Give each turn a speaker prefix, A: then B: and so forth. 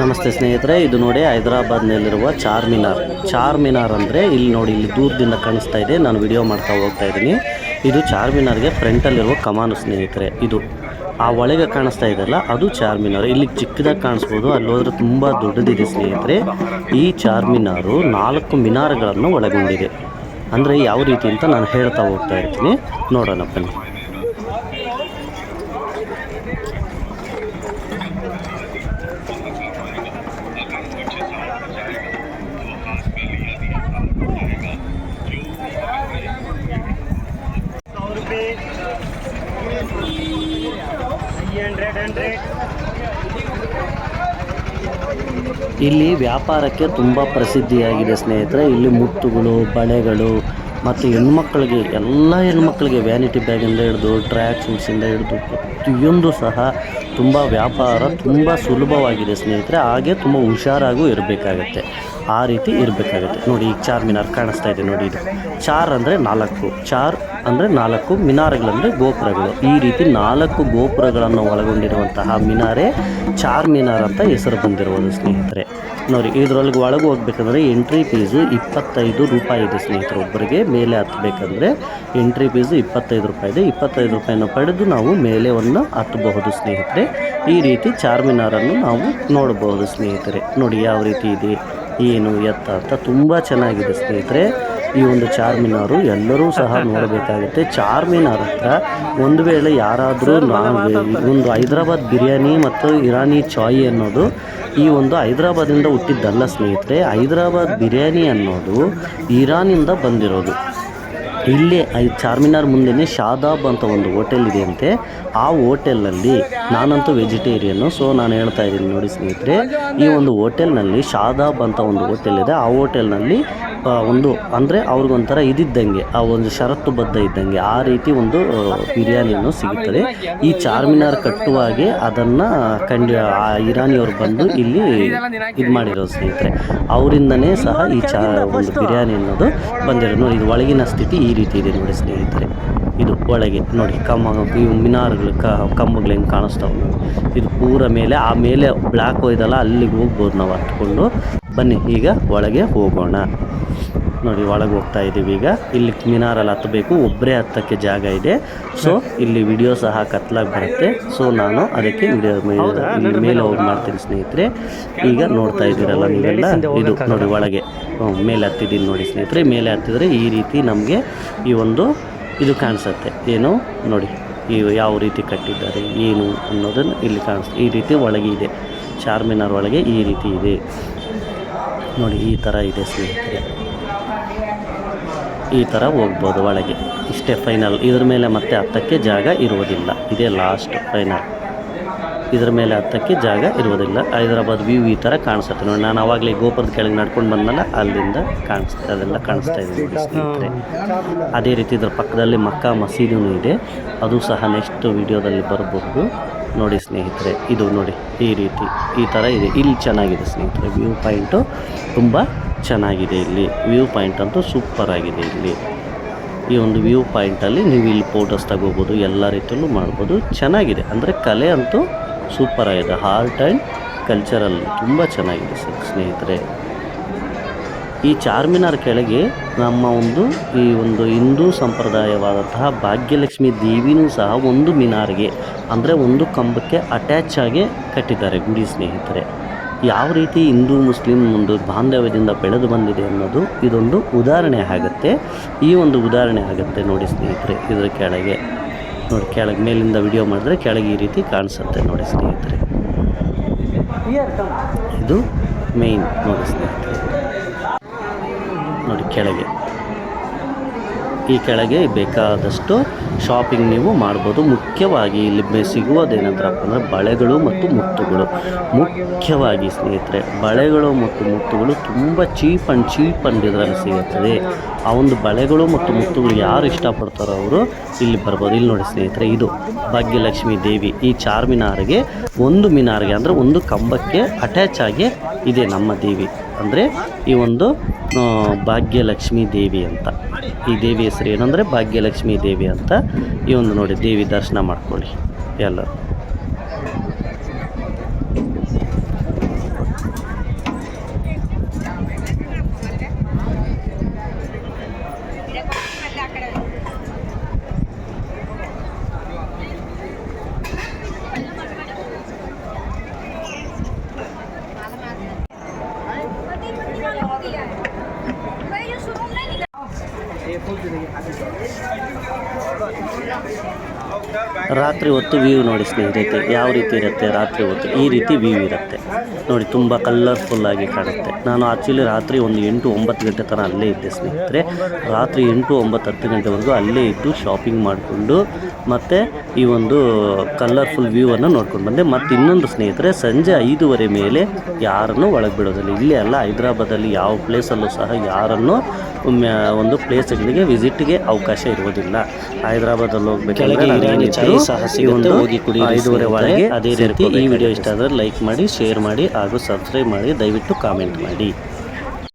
A: ನಮಸ್ತೆ ಸ್ನೇಹಿತರೆ, ಇದು ನೋಡಿ ಹೈದರಾಬಾದ್ನಲ್ಲಿರುವ ಚಾರ್ ಮಿನಾರ್ ಅಂದರೆ ಇಲ್ಲಿ ನೋಡಿ, ಇಲ್ಲಿ ದೂರದಿಂದ ಕಾಣಿಸ್ತಾ ಇದೆ. ನಾನು ವಿಡಿಯೋ ಮಾಡ್ತಾ ಹೋಗ್ತಾ ಇದ್ದೀನಿ. ಇದು ಚಾರ್ ಮಿನಾರ್ಗೆ ಫ್ರಂಟಲ್ಲಿರುವ ಕಮಾನು ಸ್ನೇಹಿತರೆ. ಇದು ಆ ಒಳಗೆ ಕಾಣಿಸ್ತಾ ಇದೆಯಲ್ಲ, ಅದು ಚಾರ್ ಮಿನಾರ್ ಇಲ್ಲಿ ಚಿಕ್ಕದಾಗಿ ಕಾಣಿಸ್ಬೋದು, ಅಲ್ಲಿ ಹೋದ್ರೆ ತುಂಬ ದೊಡ್ಡದಿದೆ ಸ್ನೇಹಿತರೆ. ಈ ಚಾರ್ ಮಿನಾರು ನಾಲ್ಕು ಮಿನಾರ್ಗಳನ್ನು ಒಳಗೊಂಡಿದೆ. ಅಂದರೆ ಯಾವ ರೀತಿ ಅಂತ ನಾನು ಹೇಳ್ತಾ ಹೋಗ್ತಾ ಇರ್ತೀನಿ. ನೋಡೋಣ ಬನ್ನಿ. ಇಲ್ಲಿ ವ್ಯಾಪಾರಕ್ಕೆ ತುಂಬ ಪ್ರಸಿದ್ಧಿಯಾಗಿದೆ ಸ್ನೇಹಿತರೆ. ಇಲ್ಲಿ ಮುತ್ತುಗಳು, ಬಳೆಗಳು ಮತ್ತು ಹೆಣ್ಮಕ್ಳಿಗೆ, ಎಲ್ಲ ಹೆಣ್ಮಕ್ಳಿಗೆ ವ್ಯಾನಿಟಿ ಬ್ಯಾಗಿಂದ ಹಿಡಿದು ಟ್ರ್ಯಾಕ್ ಶೂಟ್ಸಿಂದ ಹಿಡಿದು ಪ್ರತಿಯೊಂದು ಸಹ ತುಂಬ ವ್ಯಾಪಾರ ತುಂಬ ಸುಲಭವಾಗಿದೆ ಸ್ನೇಹಿತರೆ. ಹಾಗೆ ತುಂಬ ಹುಷಾರಾಗೂ ಇರಬೇಕಾಗತ್ತೆ. ಆ ರೀತಿ ಇರಬೇಕಾಗುತ್ತೆ. ನೋಡಿ, ಈಗ ಚಾರ್ ಮಿನಾರ್ ಕಾಣಿಸ್ತಾ ಇದೆ. ನೋಡಿ ಇದು. ಚಾರ್ ಅಂದರೆ ನಾಲ್ಕು. ಚಾರ್ ಅಂದರೆ ನಾಲ್ಕು ಮಿನಾರ್ಗಳಂದರೆ ಗೋಪುರಗಳು. ಈ ರೀತಿ ನಾಲ್ಕು ಗೋಪುರಗಳನ್ನು ಒಳಗೊಂಡಿರುವಂತಹ ಮಿನಾರೇ ಚಾರ್ ಮಿನಾರ್ ಅಂತ ಹೆಸರು ಬಂದಿರುವುದು, ಸ್ನೇಹಿತರೆ. ನೋಡಿ, ಇದರೊಳಗೆ ಒಳಗೆ ಹೋಗ್ಬೇಕಂದ್ರೆ ಎಂಟ್ರಿ ಫೀಸು ಇಪ್ಪತ್ತೈದು ರೂಪಾಯಿ ಇದೆ, ಸ್ನೇಹಿತರು. ಒಬ್ಬರಿಗೆ ಮೇಲೆ ಹತ್ತಬೇಕಂದ್ರೆ ಎಂಟ್ರಿ ಫೀಸು ಇಪ್ಪತ್ತೈದು ರೂಪಾಯಿ ಇದೆ. ಇಪ್ಪತ್ತೈದು ರೂಪಾಯಿನ ಪಡೆದು ನಾವು ಮೇಲೆ ಒಂದು ಹತ್ತಬಹುದು, ಸ್ನೇಹಿತರೆ. ಈ ರೀತಿ ಚಾರ್ಮಿನಾರನ್ನು ನಾವು ನೋಡಬಹುದು, ಸ್ನೇಹಿತರೆ. ನೋಡಿ, ಯಾವ ರೀತಿ ಇದೆ. ಏನು ಎತ್ತ ಅಂತ ತುಂಬ ಚೆನ್ನಾಗಿದೆ ಸ್ನೇಹಿತರೆ. ಈ ಒಂದು ಚಾರ್ಮಿನಾರು ಎಲ್ಲರೂ ಸಹ ನೋಡಬೇಕಾಗುತ್ತೆ. ಚಾರ್ಮಿನಾರ್ ಹತ್ರ ಒಂದು ವೇಳೆ ಯಾರಾದರೂ ನಾವು ಒಂದು ಹೈದರಾಬಾದ್ ಬಿರಿಯಾನಿ ಮತ್ತು ಇರಾನಿ ಚಾಯ್ ಅನ್ನೋದು ಈ ಒಂದು ಹೈದರಾಬಾದಿಂದ ಹುಟ್ಟಿದ್ದಲ್ಲ ಸ್ನೇಹಿತರೆ. ಹೈದರಾಬಾದ್ ಬಿರಿಯಾನಿ ಅನ್ನೋದು ಇರಾನಿಂದ ಬಂದಿರೋದು. ಇಲ್ಲೇ ಐ ಚಾರ್ಮಿನಾರ್ ಮುಂದೆನೇ ಶಾದಾಬ್ ಅಂತ ಒಂದು ಹೋಟೆಲ್ ಇದೆಯಂತೆ. ಆ ಹೋಟೆಲ್ನಲ್ಲಿ ನಾನಂತೂ ವೆಜಿಟೇರಿಯನ್ನು ಸೊ ನಾನು ಹೇಳ್ತಾ ಇದ್ದೀನಿ ನೋಡಿ ಸ್ನೇಹಿತರೆ, ಈ ಒಂದು ಹೋಟೆಲ್ನಲ್ಲಿ ಶಾದಾಬ್ ಅಂತ ಒಂದು ಹೋಟೆಲ್ ಇದೆ. ಆ ಹೋಟೆಲ್ನಲ್ಲಿ ಒಂದು, ಅಂದರೆ ಅವ್ರಿಗೊಂಥರ ಇದಿದ್ದಂಗೆ, ಆ ಒಂದು ಷರತ್ತುಬದ್ಧ ಇದ್ದಂಗೆ, ಆ ರೀತಿ ಒಂದು ಬಿರಿಯಾನಿಯನ್ನು ಸಿಗುತ್ತದೆ. ಈ ಚಾರ್ಮಿನಾರ್ ಕಟ್ಟುವಾಗೆ ಅದನ್ನು ಕಂಡು ಆ, ಇರಾನಿಯವರು ಬಂದು ಇಲ್ಲಿ ಇದು ಮಾಡಿರೋ ಸ್ನೇಹಿತರೆ. ಅವರಿಂದನೇ ಸಹ ಈ ಚಾ, ಒಂದು ಬಿರಿಯಾನಿ ಅನ್ನೋದು ಬಂದಿರೋದು. ನೋಡಿ ಇದು ಒಳಗಿನ ಸ್ಥಿತಿ ಈ ರೀತಿ ಇದೆ ನೋಡಿ ಸ್ನೇಹಿತರೆ. ಇದು ಒಳಗೆ ನೋಡಿ ಕಮ್ಮ ಈ ಮಿನಾರ್ಗಳು ಕ ಕಂಬಗಳು ಹೆಂಗೆ ಕಾಣಿಸ್ತಾವೆ ಇದು ಪೂರ ಮೇಲೆ ಆ ಮೇಲೆ ಬ್ಲ್ಯಾಕ್ ಹೋಯ್ದಲ್ಲ ಅಲ್ಲಿಗೆ ಹೋಗ್ಬೋದು ನಾವು ಹತ್ಕೊಂಡು ಬನ್ನಿ ಈಗ ಒಳಗೆ ಹೋಗೋಣ. ನೋಡಿ ಒಳಗೆ ಹೋಗ್ತಾ ಇದ್ದೀವಿ ಈಗ. ಇಲ್ಲಿ ಮಿನಾರಲ್ಲಿ ಹತ್ತಬೇಕು ಒಬ್ಬರೇ ಹತ್ತಕ್ಕೆ ಜಾಗ ಇದೆ. ಸೊ ಇಲ್ಲಿ ವಿಡಿಯೋ ಸಹ ಕತ್ಲಾಗಿ ಬರುತ್ತೆ. ಸೊ ನಾನು ಅದಕ್ಕೆ ವಿಡಿಯೋ ಮೇಲೆ ಹೋಗಿ ಮಾಡ್ತೀನಿ ಸ್ನೇಹಿತರೆ. ಈಗ ನೋಡ್ತಾ ಇದ್ದೀರಲ್ಲ ನೀವೆಲ್ಲ? ಇದು ನೋಡಿ ಒಳಗೆ. ಮೇಲೆ ಹತ್ತಿದ್ದೀನಿ ನೋಡಿ ಸ್ನೇಹಿತರೆ. ಮೇಲೆ ಹತ್ತಿದರೆ ಈ ರೀತಿ ನಮಗೆ ಈ ಒಂದು ಇದು ಕಾಣಿಸುತ್ತೆ. ಏನು? ನೋಡಿ, ಇವು ಯಾವ ರೀತಿ ಕಟ್ಟಿದ್ದಾರೆ, ಏನು ಅನ್ನೋದನ್ನು ಇಲ್ಲಿ ಕಾಣಿಸುತ್ತೆ ಈ ರೀತಿ ಒಳಗೆ ಇದೆ. ಚಾರ್ಮಿನಾರ್ ಒಳಗೆ ಈ ರೀತಿ ಇದೆ. ನೋಡಿ, ಈ ಥರ ಇದೆ ಸ್ನೇಹಿತರೆ. ಈ ಥರ ಹೋಗ್ಬೋದು ಒಳಗೆ. ಇಷ್ಟೇ ಫೈನಲ್. ಇದ್ರ ಮೇಲೆ ಮತ್ತೆ ಹತ್ತಕ್ಕೆ ಜಾಗ ಇರುವುದಿಲ್ಲ. ಇದೇ ಲಾಸ್ಟ್ ಫೈನಲ್. ಇದ್ರ ಮೇಲೆ ಹತ್ತಕ್ಕೆ ಜಾಗ ಇರುವುದಿಲ್ಲ. ಹೈದರಾಬಾದ್ ವ್ಯೂ ಈ ಥರ ಕಾಣಿಸುತ್ತೆ ನೋಡಿ. ನಾನು ಆವಾಗಲೇ ಗೋಪುರದ ಕೆಳಗೆ ನಡ್ಕೊಂಡು ಬಂದಲ್ಲ ಅಲ್ಲಿಂದ ಕಾಣಿಸ್ತಾ ಅದೆಲ್ಲ ಕಾಣಿಸ್ತಾ ಇದೆ ನೋಡಿ ಸ್ನೇಹಿತರೆ. ಅದೇ ರೀತಿ ಇದ್ರ ಪಕ್ಕದಲ್ಲಿ ಮಕ್ಕಾ ಮಸೀದಿನೂ ಇದೆ. ಅದು ಸಹ ನೆಕ್ಸ್ಟ್ ವಿಡಿಯೋದಲ್ಲಿ ಬರಬಹುದು ನೋಡಿ ಸ್ನೇಹಿತರೆ, ಇದು ನೋಡಿ ಈ ರೀತಿ ಈ ಥರ ಇದೆ. ಇಲ್ಲಿ ಚೆನ್ನಾಗಿದೆ ಸ್ನೇಹಿತರೆ, ವ್ಯೂ ಪಾಯಿಂಟು ತುಂಬ ಚೆನ್ನಾಗಿದೆ ಇಲ್ಲಿ. ವ್ಯೂ ಪಾಯಿಂಟ್ ಅಂತೂ ಸೂಪರ್ ಆಗಿದೆ ಇಲ್ಲಿ. ಈ ಒಂದು ವ್ಯೂ ಪಾಯಿಂಟಲ್ಲಿ ನೀವು ಇಲ್ಲಿ ಫೋಟೋಸ್ ತಗೋಬೋದು, ಎಲ್ಲ ರೀತಿಯಲ್ಲೂ ಮಾಡ್ಬೋದು. ಚೆನ್ನಾಗಿದೆ. ಅಂದರೆ ಕಲೆ ಅಂತೂ ಸೂಪರ್ ಆಗಿದೆ. ಆರ್ಟ್ ಆ್ಯಂಡ್ ಕಲ್ಚರಲ್ ತುಂಬ ಚೆನ್ನಾಗಿದೆ ಸರ್ ಸ್ನೇಹಿತರೆ. ಈ ಚಾರ್ಮಿನಾರ್ ಕೆಳಗೆ ನಮ್ಮ ಒಂದು ಈ ಒಂದು ಹಿಂದೂ ಸಂಪ್ರದಾಯವಾದಂತಹ ಭಾಗ್ಯಲಕ್ಷ್ಮಿ ದೇವಿನೂ ಸಹ ಒಂದು ಮಿನಾರ್ಗೆ, ಅಂದರೆ ಒಂದು ಕಂಬಕ್ಕೆ ಅಟ್ಯಾಚ್ ಆಗಿ ಕಟ್ಟಿದ್ದಾರೆ ಗುಡಿ ಸ್ನೇಹಿತರೆ. ಯಾವ ರೀತಿ ಹಿಂದೂ ಮುಸ್ಲಿಂ ಒಂದು ಬಾಂಧವ್ಯದಿಂದ ಬೆಳೆದು ಬಂದಿದೆ ಅನ್ನೋದು ಇದೊಂದು ಉದಾಹರಣೆ ಆಗುತ್ತೆ. ಈ ಒಂದು ಉದಾಹರಣೆ ಆಗುತ್ತೆ ನೋಡಿ ಸ್ನೇಹಿತರೆ ಇದರ ಕೆಳಗೆ. ನೋಡಿ, ಕೆಳಗೆ ಮೇಲಿಂದ ವಿಡಿಯೋ ಮಾಡಿದ್ರೆ ಕೆಳಗೆ ಈ ರೀತಿ ಕಾಣಿಸುತ್ತೆ ನೋಡಿ ಸ್ನೇಹಿತರೆ. ಇದು ಮೇಯ್ನ್ ನೋಡಿ ಸ್ನೇಹಿತರೆ. ನೋಡಿ ಕೆಳಗೆ. ಈ ಕೆಳಗೆ ಬೇಕಾದಷ್ಟು ಶಾಪಿಂಗ್ ನೀವು ಮಾಡ್ಬೋದು. ಮುಖ್ಯವಾಗಿ ಇಲ್ಲಿ ಸಿಗುವುದೇನಂದ್ರಪ್ಪ ಅಂದರೆ ಬಳೆಗಳು ಮತ್ತು ಮುತ್ತುಗಳು. ಮುಖ್ಯವಾಗಿ ಸ್ನೇಹಿತರೆ, ಬಳೆಗಳು ಮತ್ತು ಮುತ್ತುಗಳು ತುಂಬ ಚೀಪ್ ಆ್ಯಂಡ್ ಚೀಪ್ ಆ್ಯಂಡ್ ಇದರಲ್ಲಿ ಸಿಗುತ್ತದೆ. ಆ ಒಂದು ಬಳೆಗಳು ಮತ್ತು ಮುತ್ತುಗಳು ಯಾರು ಇಷ್ಟಪಡ್ತಾರೋ ಅವರು ಇಲ್ಲಿ ಬರ್ಬೋದು. ಇಲ್ಲಿ ನೋಡಿ ಸ್ನೇಹಿತರೆ, ಇದು ಭಾಗ್ಯಲಕ್ಷ್ಮಿ ದೇವಿ ಈ ಚಾರ್ ಮಿನಾರ್ಗೆ ಒಂದು ಮಿನಾರ್ಗೆ ಅಂದರೆ ಒಂದು ಕಂಬಕ್ಕೆ ಅಟ್ಯಾಚ್ ಆಗಿ ಇದೆ ನಮ್ಮ ದೇವಿ. ಅಂದರೆ ಈ ಒಂದು ಭಾಗ್ಯಲಕ್ಷ್ಮಿ ದೇವಿ ಅಂತ. ಈ ದೇವಿ ಹೆಸರು ಏನಂದರೆ ಭಾಗ್ಯಲಕ್ಷ್ಮಿ ದೇವಿ ಅಂತ ಈ ಒಂದು ನೋಡಿ ದೇವಿ ದರ್ಶನ ಮಾಡ್ಕೊಳ್ಳಿ ಎಲ್ಲರೂ. এই ফুল দিয়ে হাতে ರಾತ್ರಿ ಹೊತ್ತು ವ್ಯೂ ನೋಡಿ ಸ್ನೇಹಿತರೆ ಯಾವ ರೀತಿ ಇರುತ್ತೆ? ರಾತ್ರಿ ಹೊತ್ತು ಈ ರೀತಿ ವ್ಯೂ ಇರುತ್ತೆ. ನೋಡಿ ತುಂಬ ಕಲರ್ಫುಲ್ ಆಗಿ ಕಾಣುತ್ತೆ. ನಾನು ಆ್ಯಕ್ಚುಲಿ ರಾತ್ರಿ ಒಂದು ಎಂಟು ಒಂಬತ್ತು ಗಂಟೆ ತನಕ ಅಲ್ಲೇ ಇದ್ದೆ ಸ್ನೇಹಿತರೆ. ರಾತ್ರಿ ಎಂಟು ಒಂಬತ್ತು ಹತ್ತು ಗಂಟೆವರೆಗೂ ಅಲ್ಲೇ ಇದ್ದು ಶಾಪಿಂಗ್ ಮಾಡಿಕೊಂಡು ಮತ್ತು ಈ ಒಂದು ಕಲರ್ಫುಲ್ ವ್ಯೂವನ್ನು ನೋಡ್ಕೊಂಡು ಬಂದೆ. ಮತ್ತು ಇನ್ನೊಂದು ಸ್ನೇಹಿತರೆ ಸಂಜೆ ಐದೂವರೆ ಮೇಲೆ ಯಾರನ್ನು ಒಳಗೆ ಬಿಡೋದಿಲ್ಲ ಇಲ್ಲಿ ಅಲ್ಲ ಹೈದರಾಬಾದಲ್ಲಿ ಯಾವ ಪ್ಲೇಸಲ್ಲೂ ಸಹ ಯಾರನ್ನು ಒಂದು ಪ್ಲೇಸ್ಗಳಿಗೆ ವಿಸಿಟ್ಗೆ ಅವಕಾಶ ಇರುವುದಿಲ್ಲ. ಹೈದರಾಬಾದಲ್ಲಿ ಹೋಗ್ಬೇಕಾದ್ರೆ
B: ಚಾಯ್ ಸಹ ಸಿಗುತ್ತೆ, ಹೋಗಿ ಕುಡಿ
A: ಐದೂವರೆ
B: ಸ್ನೇಹಿತರೆ.
A: ಒಳಗೆ ಅದೇ ರೀತಿ ಈ ವಿಡಿಯೋ ಇಷ್ಟ ಆದರೆ ಲೈಕ್ ಮಾಡಿ ಶೇರ್ ಮಾಡಿ ಹಾಗೂ ಸಬ್ಸ್ಕ್ರೈಬ್ ಮಾಡಿ ದಯವಿಟ್ಟು ಕಾಮೆಂಟ್ ಮಾಡಿ